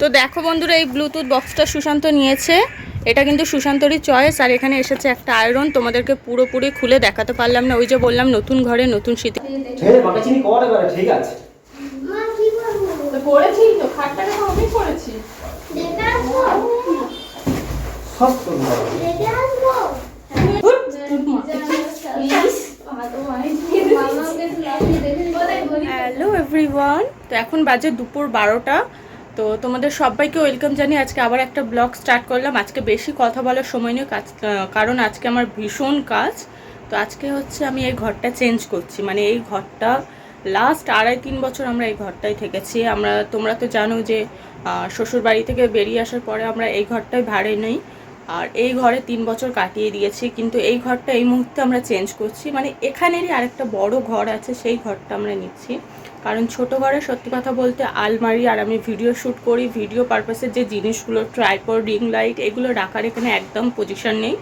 তো দেখো বন্ধুরা এই ব্লুটুথ বক্সটা সুশান্ত নিয়েছে। এটা কিন্তু সুশান্তরই চয়েস আর এখানে এসেছে একটা আয়রন তোমাদেরকে পুরোপুরি খুলে দেখাতে পারলাম না। ওই যে বললাম নতুন ঘরে নতুন স্মৃতি ছেড়ে মাকে চিনি কর এবারে ঠিক আছে। মা কি করব করেছি তো খাটটাকে তো আমি করেছি। দেখে আসব? সব তো ভালো। দেখে আসব? হ্যালো এভরিওয়ান তো এখন বাজে দুপুর বারোটা। তো তোমাদের সবাইকে ওয়েলকাম জানিয়ে আজকে আবার একটা ব্লগ স্টার্ট করলাম। আজকে বেশি কথা বলার সময় নেই, কাজ কারণ আজকে আমার ভীষণ কাজ। তো আজকে হচ্ছে আমি এই ঘরটা চেঞ্জ করছি। মানে এই ঘরটা লাস্ট আড়াই তিন বছর আমরা এই ঘরটাই থেকেছি। আমরা তোমরা তো জানো যে শ্বশুর বাড়ি থেকে বেরিয়ে আসার পরে আমরা এই ঘরটাই ভাড়ে নেই। আর এই ঘরে তিন বছর কাটিয়ে দিয়েছি, কিন্তু এই ঘরটা এই মুহূর্তে আমরা চেঞ্জ করছি। মানে এখানেরই আরেকটা বড় ঘর আছে, সেই ঘরটা আমরা নিচ্ছি। কারণ ছোট ঘরে সত্যি কথা বলতে আলমারি আর আমি ভিডিও শ্যুট করি ভিডিও পারপাসের যে জিনিসগুলো ট্রাইপড রিং লাইট এগুলো রাখার এখানে একদম পজিশন নেই।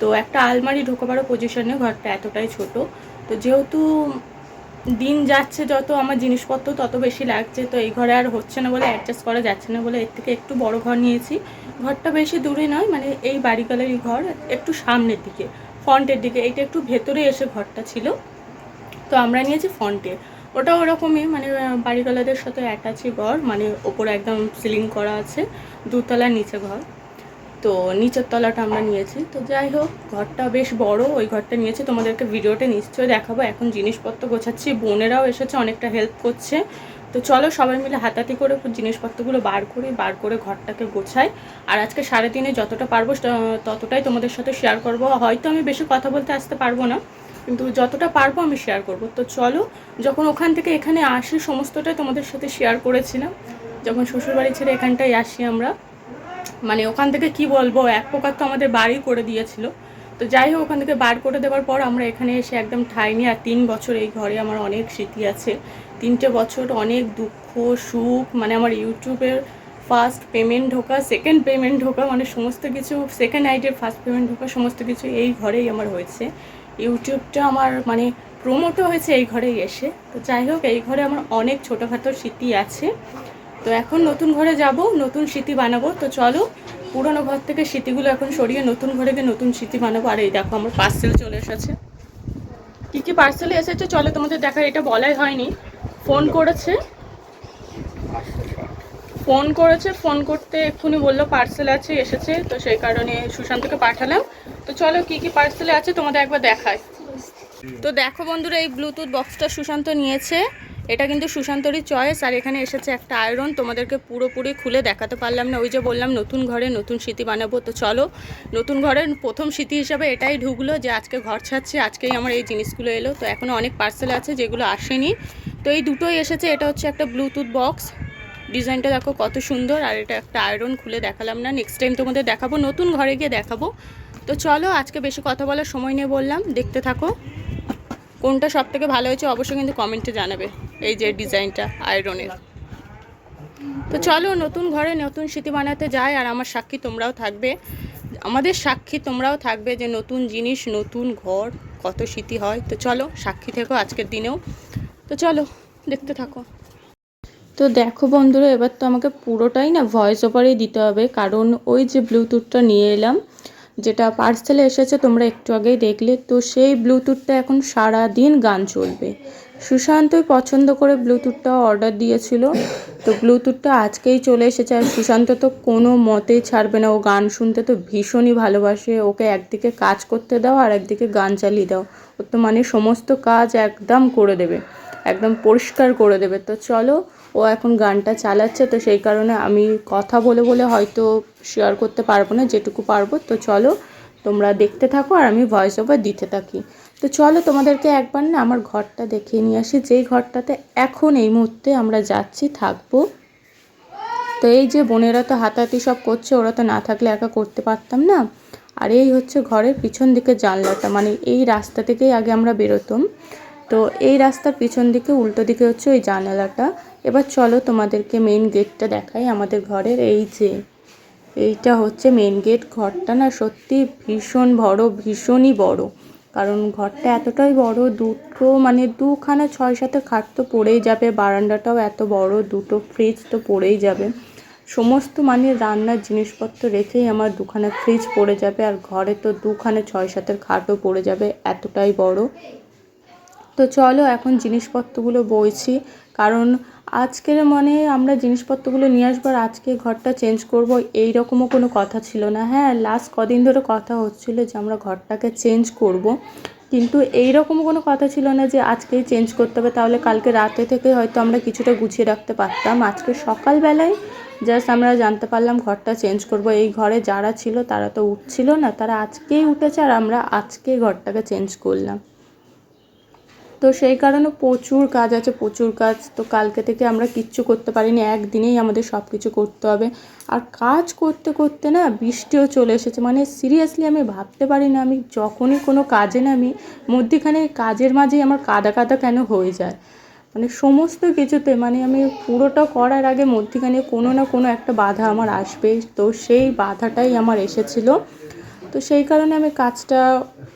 তো একটা আলমারি ঢোকাবারও পজিশন ঘরটা এতটাই ছোট। তো যেহেতু দিন যাচ্ছে যত, আমার জিনিসপত্র তত বেশি লাগছে, তো এই ঘরে আর হচ্ছে না বলে অ্যাডজাস্ট করা যাচ্ছে না বলে, এর থেকে একটু বড় ঘর নিয়েছি। ঘরটা বেশি দূরে নয় মানে এই বাড়িকালেরই ঘর, একটু সামনের দিকে, ফ্রন্টের দিকে এটা একটু ভেতরে এসে ঘরটা ছিল। তো আমরা নিয়েছি ফ্রন্টে। ওটা ওরকমই মানে বাড়িওয়ালাদের সাথে অ্যাটাচই ঘর মানে ওপরে একদম সিলিং করা আছে দুতলা নিচে ঘর। তো নিচের তলাটা আমরা নিয়েছি। তো যাই হোক, ঘরটা বেশ বড়, ওই ঘরটা নিয়েছি। তোমাদেরকে ভিডিওটা নিশ্চয়ই দেখাবো। এখন জিনিসপত্র গোছাচ্ছি। বোনেরাও এসেছে, অনেকটা হেল্প করছে। তো চলো সবাই মিলে হাতাহাতি করে জিনিসপত্রগুলো বার করি, বার করে ঘরটাকে গোছাই। আর আজকে সাড়ে তিনে যতটা পারব ততটাই তোমাদের সাথে শেয়ার করব। হয়তো আমি বেশি কথা বলতে আসতে পারব না, কিন্তু যতটা পারব আমি শেয়ার করব। তো চলো, যখন ওখান থেকে এখানে আসি, সমস্তটাই তোমাদের সাথে শেয়ার করেছিলাম। যখন শ্বশুরবাড়ি ছেড়ে এখানটায় আসি আমরা। মানে ওখান থেকে কি বলব, এক প্রকার তো আমাদের বাড়ি করে দিয়েছিল। তো যাই হোক, ওখান থেকে বার করে দেওয়ার পর আমরা এখানে এসে একদম ঠাই নিয়ে আর তিন বছর এই ঘরে আমার অনেক স্মৃতি আছে। তিনটে বছর অনেক দুঃখ, সুখ মানে আমার ইউটিউবের ফার্স্ট পেমেন্ট ঢোকা সেকেন্ড পেমেন্ট ঢোকা মানে সমস্ত কিছু সেকেন্ড আইডির ফার্স্ট পেমেন্ট ঢোকা, সমস্ত কিছু এই ঘরেই আমার হয়েছে। ইউটিউবটা আমার মানে প্রমোটও হয়েছে এই ঘরেই এসে। তো যাই হোক, এই ঘরে আমার অনেক ছোটোখাটো স্মৃতি আছে। তো এখন নতুন ঘরে যাব, নতুন স্মৃতি বানাবো। তো চলো, পুরোনো ঘর থেকে স্মৃতিগুলো এখন সরিয়ে নতুন ঘরে গিয়ে নতুন স্মৃতি বানাবো। আর এই দেখো, আমার পার্সেল চলে এসেছে। কী কী পার্সেলে এসেছে চলো তোমাদের দেখা এটা বলাই হয়নি। ফোন করেছে। ফোন করেছে, ফোন করতে এক্ষুনি বলল পার্সেল আছে, এসেছে। তো সেই কারণে সুশান্তকে পাঠালাম। তো চলো, কি কি পার্সেলে আছে তোমাদের একবার দেখায় তো দেখো বন্ধুরা, এই ব্লুটুথ বক্সটা সুশান্ত নিয়েছে। এটা কিন্তু সুশান্তরই চয়েস, আর এখানে এসেছে একটা আয়রন। তোমাদেরকে পুরোপুরি খুলে দেখাতে পারলাম না। ওই যে বললাম, নতুন ঘরে নতুন স্মৃতি বানাবো। তো চলো, নতুন ঘরের প্রথম স্মৃতি হিসাবে এটাই ঢুকলো যে আজকে ঘর ছাড়ছে, আজকেই আমার এই জিনিসগুলো এলো। তো এখনও অনেক পার্সেল আছে যেগুলো আসেনি। তো এই দুটোই এসেছে। এটা হচ্ছে একটা ব্লুটুথ বক্স ডিজাইনটা দেখো কত সুন্দর, আর এটা একটা আয়রন খুলে দেখালাম না। নেক্সট টাইম তোমাদের দেখাবো, নতুন ঘরে গিয়ে দেখাবো। তো চলো, আজকে বেশি কথা বলার সময় নিয়ে বললাম। দেখতে থাকো। কোনটা সব থেকে ভালো হয়েছে অবশ্যই কিন্তু কমেন্টে জানাবে এই যে ডিজাইনটা আয়রনের। তো চলো নতুন ঘরে নতুন স্মৃতি বানাতে যায় আর আমার সাক্ষী তোমরাও থাকবে। আমাদের সাক্ষী তোমরাও থাকবে যে নতুন জিনিস, নতুন ঘর, কত স্মৃতি হয়। তো চলো সাক্ষী থেকো আজকের দিনেও। তো চলো দেখতে থাকো। তো দেখো বন্ধুরা, এবার তো আমাকে পুরোটাই না ভয়েস ওভারেই দিতে হবে, কারণ ওই যে ব্লুটুথটা নিয়ে এলাম। যেটা পার্সেলে এসেছে, তোমরা একটু আগেই দেখলে। তো সেই ব্লুটুথটা এখন সারা দিন গান চলবে। সুশান্তই পছন্দ করে ব্লুটুথটা অর্ডার দিয়েছিল। তো ব্লুটুথটা আজকেই চলে এসেছে। আর সুশান্ত তো কোনো মতেই ছাড়বে না। ও গান শুনতে তো ভীষণই ভালোবাসে। ওকে একদিকে কাজ করতে দাও আর একদিকে গান চালিয়ে দাও। ও তো মানে সমস্ত কাজ একদম করে দেবে। একদম পরিষ্কার করে দেবে। তো চলো ও এখন গানটা চালাচ্ছে, তো সেই কারণে আমি কথা বলে বলে হয়তো শেয়ার করতে পারব না, যেটুকু পারব। তো চলো, তোমরা দেখতে থাকো আর আমি ভয়েস ওভার দিতে থাকি। তো চলো, তোমাদেরকে একবার না আমার ঘরটা দেখিয়ে নিয়ে আসি। যেই ঘরটাতে এখন এই মুহূর্তে আমরা যাচ্ছি, থাকব। তো এই যে বোনেরা তো হাতাহাতি সব করছে, ওরা তো না থাকলে একা করতে পারতাম না। আর এই হচ্ছে ঘরের পিছন দিকে জানলাটা মানে এই রাস্তা থেকেই আগে আমরা বেরোতাম। তো এই রাস্তার পিছন দিকে, উল্টো দিকে হচ্ছে ওই জানালাটা। এবার চলো তোমাদেরকে মেন গেটটা দেখাই আমাদের ঘরের। এই যে, এইটা হচ্ছে মেন গেট ঘরটা না, সত্যি ভীষণ বড়, ভীষণই বড়। কারণ ঘরটা এতটাই বড়, দুটো মানে দুখানা, ছয় সাথে খাট তো পড়েই যাবে, বারান্দাটাও এত বড়, দুটো ফ্রিজ তো পড়েই যাবে। সমস্ত মানে রান্নার জিনিসপত্র রেখেই আমার দুখানা ফ্রিজ পড়ে যাবে, আর ঘরে তো দুখানে, ছয় সাতের খাটও পড়ে যাবে, এতটাই বড়। তো চলো এখন জিনিসপত্রগুলো বইছি, কারণ আজকের মানে আমরা জিনিসপত্রগুলো নিয়ে আসব আর আজকে ঘরটা চেঞ্জ করব এই রকমও কোনো কথা ছিল না। হ্যাঁ লাস্ট কদিন ধরে কথা হচ্ছিল যে আমরা ঘরটাকে চেঞ্জ করব, কিন্তু এই রকম কোনো কথা ছিল না যে আজকেই চেঞ্জ করতে হবে, তাহলে কালকে রাতে থেকে হয়তো আমরা কিছুটা গুছিয়ে রাখতে পারতাম। আজকে সকালবেলায় জাস্ট আমরা জানতে পারলাম ঘরটা চেঞ্জ করব। এই ঘরে যারা ছিল তারা তো উঠছিল না, তারা আজকেই উঠেছে আর আমরা আজকেই ঘরটাকে চেঞ্জ করলাম। তো সেই কারণে প্রচুর কাজ আছে, প্রচুর কাজ। তো কালকে থেকে আমরা কিচ্ছু করতে পারিনি, একদিনেই আমাদের সব কিছু করতে হবে। আর কাজ করতে করতে না বৃষ্টিও চলে এসেছে। মানে সিরিয়াসলি আমি ভাবতে পারি না আমি যখনই কোনো কাজে নামি, মধ্যিখানে কাজের মাঝেই আমার কাদা কাদা কেন হয়ে যায়? মানে সমস্ত কিছুতে মানে আমি পুরোটা করার আগে মধ্যিখানে কোনো না কোনো একটা বাধা আমার আসবে। তো সেই বাধাটাই আমার এসেছিল। তো সেই কারণে আমি কাজটা,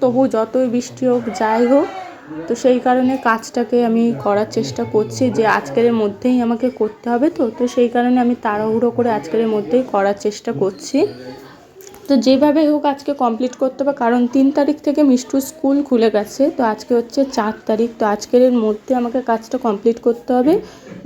তবু যতই বৃষ্টি হোক, যাই হোক তো সেই কারণে কাজটাকে আমি করার চেষ্টা করছি যে আজকের মধ্যেই আমাকে করতে হবে তো তো সেই কারণে আমি তাড়াহুড়ো করে আজকের মধ্যেই করার চেষ্টা করছি। তো যেভাবে হোক আজকে কমপ্লিট করতে হবে, কারণ তিন তারিখ থেকে মিষ্টুর স্কুল খুলে গেছে, তো আজকে হচ্ছে চার তারিখ, তো আজকের এর মধ্যে আমাকে কাজটা কমপ্লিট করতে হবে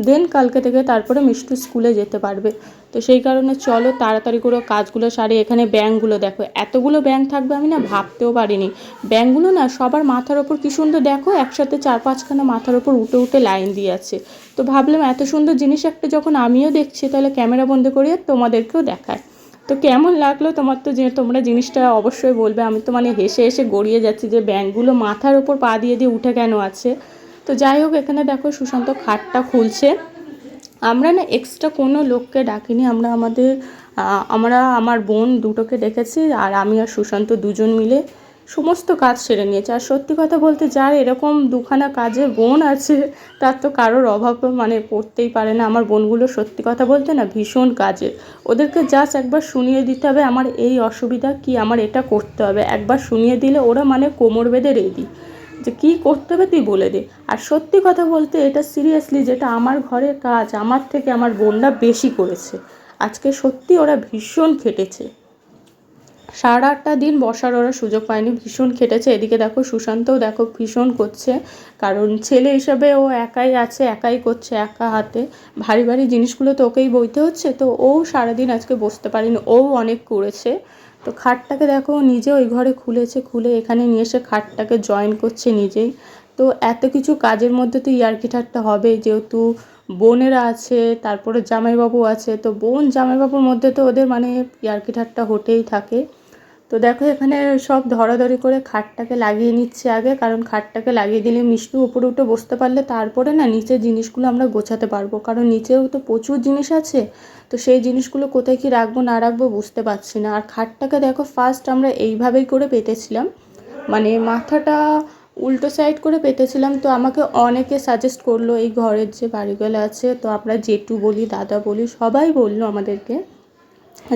দেন কালকে থেকে তারপরে মিষ্টু স্কুলে যেতে পারবে। তো সেই কারণে চলো তাড়াতাড়ি করে কাজগুলো সারি, এখানে ব্যাংকগুলো দেখো, এতগুলো ব্যাংক থাকবে আমি না ভাবতেও পারিনি। ব্যাংকগুলো না সবার মাথার ওপর কী সুন্দর দেখো, একসাথে চার পাঁচখানা মাথার ওপর উঠে উঠে লাইন দিয়ে আছে। তো ভাবলাম এত সুন্দর জিনিস একটা যখন আমিও দেখছি, তাহলে ক্যামেরা বন্ধ করিয়ে তোমাদেরকেও দেখায় তো কেমন লাগল তোমার তো যে তোমরা জিনিসটা অবশ্যই বলবে? আমি তো মানে হেসে হেসে গড়িয়ে যাচ্ছি যে ব্যাংকগুলো মাথার ওপর পা দিয়ে দিয়ে উঠে কেন আছে? তো যাই হোক, এখানে দেখো সুশান্ত খাটটা খুলছে। আমরা না এক্সট্রা কোনো লোককে ডাকিনি, আমরা আমাদের আমরা, আমার বোন দুটোকে ডেকেছি আর আমি আর সুশান্ত দুজন মিলে। সমস্ত কাজ সেরে নিয়েছে। আর সত্যি কথা বলতে যার এরকম দুখানা কাজে বোন আছে, তার তো কারোর অভাব মানে পড়তেই পারে না। আমার বোনগুলো সত্যি কথা বলতে না ভীষণ কাজের। ওদেরকে জাস্ট একবার শুনিয়ে দিতে হবে, আমার এই অসুবিধা কি, আমার এটা করতে হবে। একবার শুনিয়ে দিলে ওরা মানে কোমর বেঁধে রেডি। যে কী করতে হবে তুই বলে দে। আর সত্যি কথা বলতে এটা সিরিয়াসলি যেটা আমার ঘরের কাজ, আমার থেকে আমার বোনরা বেশি করেছে। আজকে সত্যি ওরা ভীষণ খেটেছে। সারা আটটা দিন বসার ওরা সুযোগ পায়নি। ভীষণ খেটেছে। এদিকে দেখো সুশান্তও দেখো ভীষণ করছে। কারণ ছেলে হিসাবে ও একাই আছে, একাই করছে, একা হাতে। ভারী ভারী জিনিসগুলো তো ওকেই বইতে হচ্ছে। তো ও সারাদিন আজকে বসতে পারেনি। ও অনেক করেছে। তো খাটটাকে দেখো নিজে ওই ঘরে খুলেছে। খুলে এখানে নিয়ে এসে খাটটাকে জয়েন করছে নিজেই। তো এত কিছু কাজের মধ্যে তো ইয়ার্কি ঠাট্টা হবে। যেহেতু বোনেরা আছে, তারপরে জামাইবাবু আছে। তো বোন জামাইবাবুর মধ্যে তো ওদের মানে ইয়ার্কি ঠাট্টা হতেই থাকে। তো দেখো এখানে সব ধরাধরি করে খাটটাকে লাগিয়ে নিচ্ছে আগে, কারণ খাটটাকে লাগিয়ে দিলে মিষ্টি উপরে উঠে বসতে পারলে তারপরে না নিচের জিনিসগুলো আমরা গোছাতে পারব। কারণ নিচেও তো প্রচুর জিনিস আছে, তো সেই জিনিসগুলো কোথায় কি রাখব না রাখব বুঝতে পারছি না। আর খাটটাকে দেখো ফার্স্ট আমরা এইভাবেই করে পেতেছিলাম মানে মাথাটা উল্টো সাইড করে পেতেছিলাম, তো আমাকে অনেকে সাজেস্ট করল এই ঘরের যে বাড়িগুলো আছে, তো আমরা জেঠু বলি, দাদা বলি, সবাই বলল আমাদেরকে।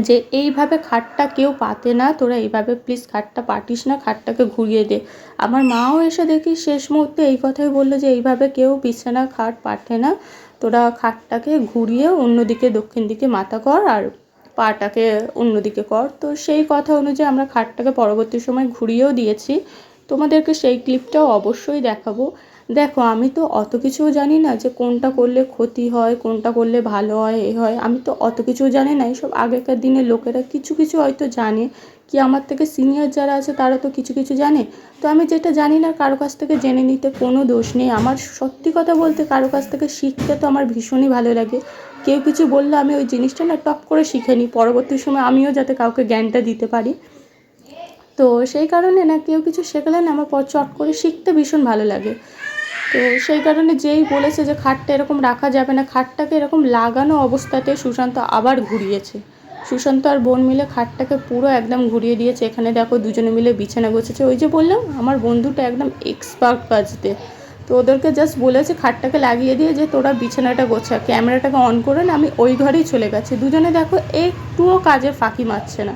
যে এইভাবে খাটটা কেউ পাতে না, তোরা এইভাবে প্লিজ খাটটা পাটিস না, খাটটাকে ঘুরিয়ে দে। আমার মাও এসে দেখি শেষ মুহূর্তে এই কথাই বলল যে, এইভাবে কেউ বিছানা, খাট পাঠে না। তোরা খাটটাকে ঘুরিয়ে অন্যদিকে, দক্ষিণ দিকে মাথা কর আর পাটাকে অন্যদিকে কর। তো সেই কথা অনুযায়ী আমরা খাটটাকে পরবর্তী সময় ঘুরিয়েও দিয়েছি। তোমাদেরকে সেই ক্লিপটাও অবশ্যই দেখাবো। দেখো, আমি তো অত কিছুও জানি না যে কোনটা করলে ক্ষতি হয়, কোনটা করলে ভালো হয়, এ হয়। আমি তো অত কিছু জানি না, এইসব আগেকার দিনের লোকেরা কিছু কিছু হয়তো জানে। কি আমার থেকে সিনিয়র যারা আছে, তারা তো কিছু কিছু জানে। তো আমি যেটা জানি না, কারও কাছ থেকে জেনে নিতে কোনো দোষ নেই। আমার সত্যি কথা বলতে, কারও কাছ থেকে শিখতে তো আমার ভীষণই ভালো লাগে। কেউ কিছু বললে আমি ওই জিনিসটা না টপ করে শিখে নিই। পরবর্তী সময় আমিও যাতে কাউকে জ্ঞানটা দিতে পারি। তো সেই কারণে না, কেউ কিছু শেখালে না, আমার পর চট করে শিখতে ভীষণ ভালো লাগে। তো সেই কারণে যেই বলেছে যে খাটটা এরকম রাখা যাবে না, খাটটাকে এরকম লাগানো অবস্থাতে সুশান্ত আবার ঘুরিয়েছে। সুশান্ত আর বোন মিলে খাটটাকে পুরো একদম ঘুরিয়ে দিয়েছে। এখানে দেখো দুজনে মিলে বিছানা গোছেছে ওই যে বললাম, আমার বন্ধুটা একদম এক্সপার্ট কাজতে। তো ওদেরকে জাস্ট বলেছে খাটটাকে লাগিয়ে দিয়ে যে তোরা বিছানাটা গোছা, ক্যামেরাটাকে অন করে না, আমি ওই ঘরেই চলে গেছি। দুজনে দেখো একটুও কাজের ফাঁকি মারছে না।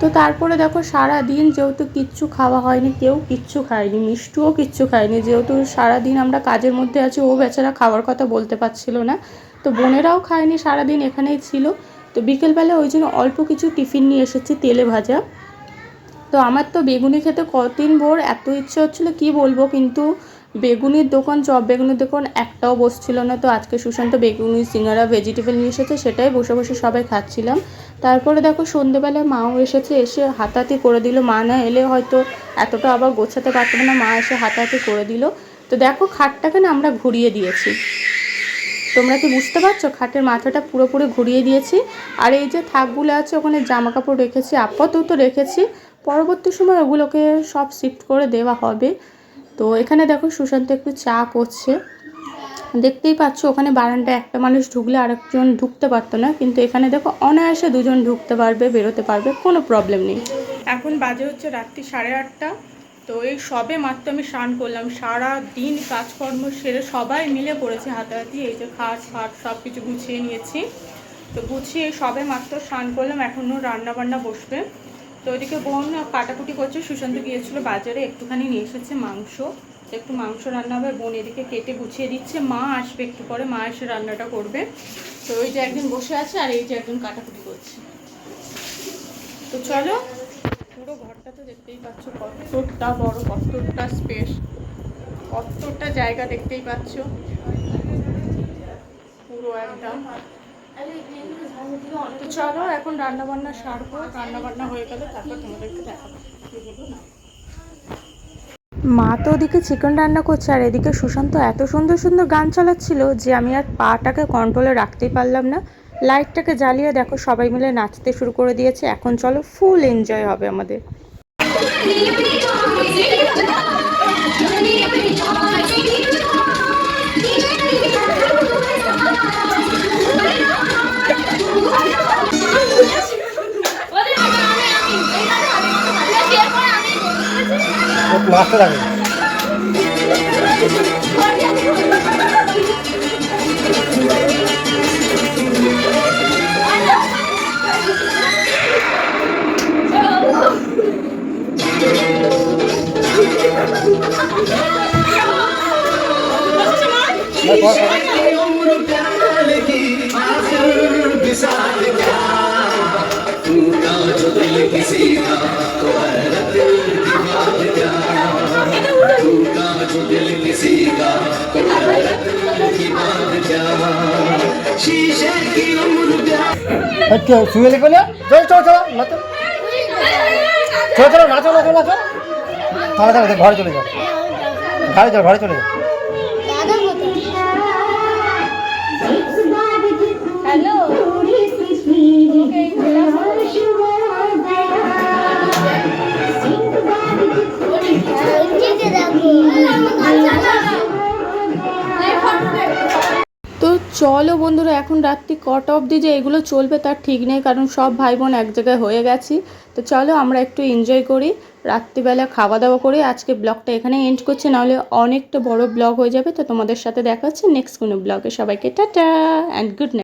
তো তারপরে দেখো সারা দিন যেহেতু কিচ্ছু খাওয়া হয়নি, কেউ কিচ্ছু খায়নি, মিষ্টুও কিচ্ছু খায়নি। যেহেতু সারা দিন আমরা কাজের মধ্যে আছি, ও বেচারা খাওয়ার কথা বলতে পারছিল না। তো বোনেরাও খায়নি সারা দিন এখানেই ছিল। তো বিকেলবেলা ওই জন্য অল্প কিছু টিফিন নিয়ে এসেছি তেলে ভাজা। তো আমার তো বেগুনি খেতে কতদিন ভোর এত ইচ্ছে হচ্ছিল, কি বলব? কিন্তু বেগুনির দোকান, চপ বেগুনির দোকান একটাও বসছিল না। তো আজকে সুশান্ত বেগুনি, সিঙ্গারা ভেজিটেবল নিয়ে এসেছে, সেটাই বসে বসে সবাই খাচ্ছিলাম। তারপরে দেখো সন্ধেবেলায় মাও এসেছে, এসে হাতাহাতি করে দিল। মা না এলে হয়তো এতটা আবার গোছাতে পারতাম না, মা এসে হাতাহাতি করে দিল। তো দেখো খাটটাকে না আমরা ঘুরিয়ে দিয়েছি। তোমরা কি বুঝতে পারছ? খাটের মাথাটা পুরোপুরি ঘুরিয়ে দিয়েছি। আর এই যে থাকগুলো আছে, ওখানে জামা কাপড় রেখেছি, আপাতত রেখেছি। পরবর্তী সময় ওগুলোকে সব শিফট করে দেওয়া হবে। তো এখানে দেখো সুশান্ত একটু চা করছে। দেখতেই পাচ্ছ ওখানে বারান্দায় একটা মানুষ ঢুকলে আরেকজন ঢুকতে পারতো না, কিন্তু এখানে দেখো অনায়াসে দুজন ঢুকতে পারবে, বেরোতে পারবে, কোনো প্রবলেম নেই। এখন বাজে হচ্ছে রাত্রি সাড়ে আটটা। তো এই সবে মাত্র আমি স্নান করলাম, সারা দিন কাজকর্ম সেরে সবাই মিলে পড়েছে হাতাহাতি, এই যে খাট ফাট সব কিছু গুছিয়ে নিয়েছি। তো গুছিয়ে সবে মাত্র স্নান করলাম, এখনও রান্না বান্না বসবে। তো ওইদিকে বোন কাটাকুটি করছে, সুশান্ত গিয়েছিল বাজারে, একটুখানি নিয়ে এসেছে মাংস। একটু মাংস রান্না হবে, বোন এদিকে কেটে গুছিয়ে দিচ্ছে। মা আসবে একটু পরে, মা এসে রান্নাটা করবে। তো ওই যে একজন বসে আছে আর এই যে একজন কাটাকুটি করছে। তো চলো, পুরো ঘরটা তো দেখতেই পাচ্ছ, কতটা বড়, কতটা স্পেস কতটা জায়গা দেখতেই পাচ্ছ। পুরো একদম তো চলো এখন রান্না বান্না সারবো রান্না বান্না হয়ে গেলে তারপর তোমাদেরকে দেখাবো। মা তো ওদিকে চিকেন রান্না করছে আর এদিকে সুশান্ত এত সুন্দর সুন্দর গান চালাচ্ছিল যে আমি আর পাটাকে কন্ট্রোলে রাখতেই পারলাম না। লাইটটাকে জ্বালিয়ে দেখো সবাই মিলে নাচতে শুরু করে দিয়েছে। এখন চলো ফুল এনজয় হবে আমাদের। একটু আসতে মাছটা রাখবে আচ্ছা শুয়ে লেখো না চল চল চল, নাচো। চলো চলো, নাচো নাচো নাচো। তাহলে তাহলে, ঘরে চলে যাও। ঘরে চলো, ঘরে চলে যাও। দাদা চলো বন্ধুরা, এখন রাত্রি কট অবধি যে এগুলো চলবে তার ঠিক নেই, কারণ সব ভাই বোন এক জায়গায় হয়ে গেছি। তো চলো আমরা একটু এনজয় করি, রাত্রিবেলা খাওয়া দাওয়া করে। আজকে ব্লগটা এখানে এন্ড করছে, নাহলে অনেকটা বড় ব্লগ হয়ে যাবে। তো তোমাদের সাথে দেখা হচ্ছে নেক্সট কোনো ব্লগে। সবাইকে টাটা অ্যান্ড গুড নাইট